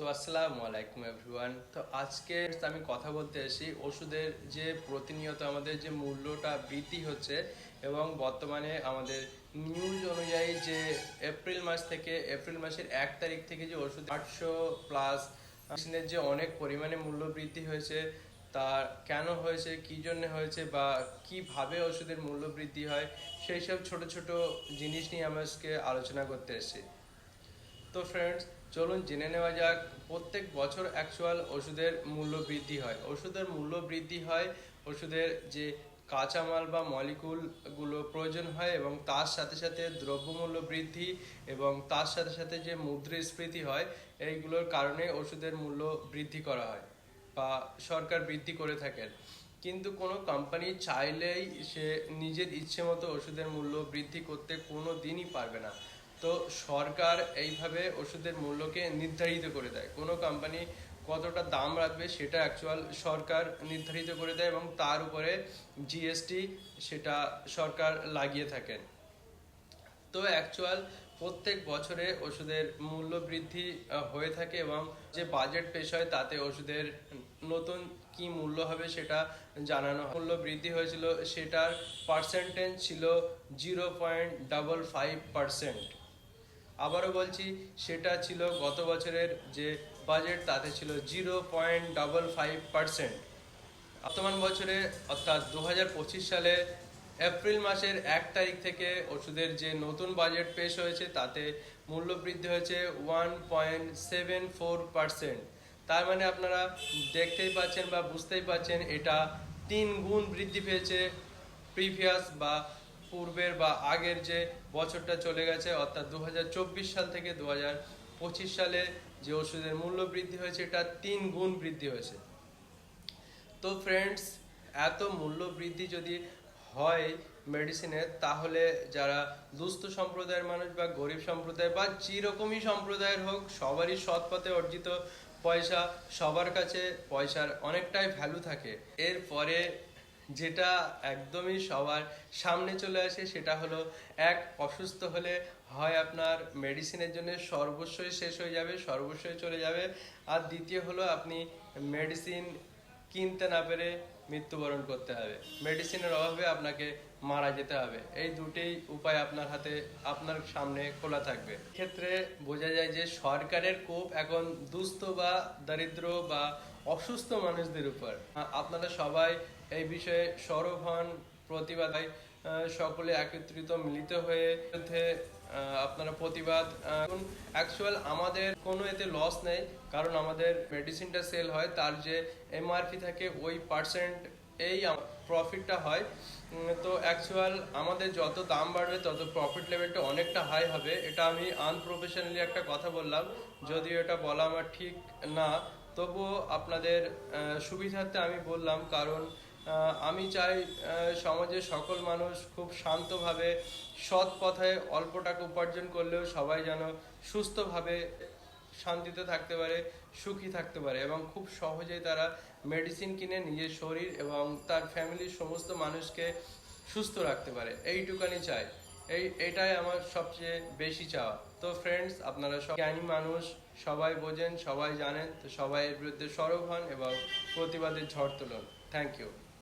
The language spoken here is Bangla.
তো আসসালামু আলাইকুম এভরিওয়ান তো আজকে আমি কথা বলতে এসেছি ওষুধের যে প্রতিনিয়ত আমাদের যে মূল্যটা বৃদ্ধি হচ্ছে এবং বর্তমানে আমাদের নিউজ অনুযায়ী যে এপ্রিল মাস থেকে এপ্রিল মাসের এক তারিখ থেকে যে ওষুধ আটশো প্লাস মেশিনের যে অনেক পরিমাণে মূল্য বৃদ্ধি হয়েছে, তার কেন হয়েছে, কি জন্য হয়েছে বা কীভাবে ওষুধের মূল্য বৃদ্ধি হয়, সেই সব ছোট ছোট জিনিস নিয়ে আমরা আজকে আলোচনা করতে এসেছি তো ফ্রেন্ডস চলুন জেনে নেওয়া যাক, প্রত্যেক বছর অ্যাকচুয়াল ওষুধের মূল্য বৃদ্ধি হয়। ওষুধের মূল্য বৃদ্ধি হয় ওষুধের যে কাঁচামাল বা মলিকুলগুলো প্রয়োজন হয় এবং তার সাথে সাথে দ্রব্যমূল্য বৃদ্ধি এবং তার সাথে সাথে যে মুদ্রাস্ফীতি হয়, এইগুলোর কারণে ওষুধের মূল্য বৃদ্ধি করা হয় বা সরকার বৃদ্ধি করে থাকেন। কিন্তু কোনো কোম্পানি চাইলেই সে নিজের ইচ্ছে মতো ওষুধের মূল্য বৃদ্ধি করতে কোনো দিনই পারবে না। তো সরকার এইভাবে ওষুধের মূল্যকে নির্ধারিত করে দেয়। কোনো কোম্পানি কতটা দাম রাখবে সেটা অ্যাকচুয়াল সরকার নির্ধারিত করে দেয় এবং তার উপরে জিএসটি সেটা সরকার লাগিয়ে থাকেন। তো অ্যাকচুয়াল প্রত্যেক বছরে ওষুধের মূল্য বৃদ্ধি হয়ে থাকে এবং যে বাজেট পেশ হয় তাতে ওষুধের নতুন কি মূল্য হবে সেটা জানানো। মূল্য বৃদ্ধি হয়েছিল সেটার পার্সেন্টেজ ছিল zero point double five percent আবারও বলছি, সেটা ছিল গত বছরের যে বাজেট তাতে ছিল zero point double five percent বর্তমান বছরে, অর্থাৎ দু হাজার পঁচিশ সালে, এপ্রিল মাসের এক তারিখ থেকে ওষুধের যে নতুন বাজেট পেশ হয়েছে, তাতে মূল্য বৃদ্ধি হয়েছে one point seven four percent তার মানে আপনারা দেখতেই পাচ্ছেন বা বুঝতেই পাচ্ছেন, এটা তিন গুণ বৃদ্ধি পেয়েছে প্রিভিয়াস বা পূর্বের বা আগের যে বছরটা চলে গেছে, অর্থাৎ দু হাজার চব্বিশ সাল থেকে দু সালে যে ওষুধের মূল্য বৃদ্ধি হয়েছে, এটা তিন গুণ বৃদ্ধি হয়েছে। তো ফ্রেন্ডস এত মূল্য বৃদ্ধি যদি হয় মেডিসিনের তাহলে যারা দুস্থ সম্প্রদায়ের মানুষ বা গরিব সম্প্রদায় বা যেরকমই সম্প্রদায়ের হোক, সবারই সৎ পথে অর্জিত পয়সা, সবার কাছে পয়সার অনেকটাই ভ্যালু থাকে। এরপরে যেটা একদমই সবার সামনে চলে আসে সেটা হলো, এক, অসুস্থ হলে হয় আপনার মেডিসিনের জন্য সর্বস্বই শেষ হয়ে যাবে, সর্বস্বই চলে যাবে। আর দ্বিতীয় হলো আপনি মেডিসিন কিনতে না পেরে মৃত্যুবরণ করতে হবে। মেডিসিনের অভাবে আপনাকে মারা যেতে হবে। এই দুটেই উপায় আপনার হাতে, আপনার সামনে খোলা থাকবে। ক্ষেত্রে বোঝা যায় যে সরকারের কোপ এখন দুস্থ বা দরিদ্র বা অসুস্থ মানুষদের উপর। আপনারা সবাই এই বিষয়ে সরব হন প্রতিবাদ সকলে একত্রিত মিলিত হয়ে আপনারা প্রতিবাদ অ্যাকচুয়াল আমাদের কোনো এতে লস নেই, কারণ আমাদের মেডিসিনটা সেল হয়, তার যে এমআরপি থাকে, ওই পার্সেন্ট এই প্রফিটটা হয়। তো অ্যাকচুয়াল আমাদের যত দাম বাড়বে, তত প্রফিট লেভেলটা অনেকটা হাই হবে। এটা আমি আনপ্রফেশনালি একটা কথা বললাম, যদিও এটা বলা আমার ঠিক না। তবুও আপনাদের সুবিধার্থে আমি বললাম, কারণ আমি চাই আহ, সমাজের সকল মানুষ খুব শান্তভাবে সৎ পথে অল্প টাকা উপার্জন করলেও সবাই যেন সুস্থভাবে শান্তিতে থাকতে পারে সুখী থাকতে পারে এবং খুব সহজেই তারা মেডিসিন কিনে নিজের শরীর এবং তার ফ্যামিলির সমস্ত মানুষকে সুস্থ রাখতে পারে। এইটুকানি চাই। এই এটাই আমার সবচেয়ে বেশি চাওয়া। তো ফ্রেন্ডস আপনারা সব জ্ঞানী মানুষ সবাই বোঝেন সবাই জানেন তো সবাই এর বিরুদ্ধে সরব হন এবং প্রতিবাদের ঝড় তুলুন। Thank you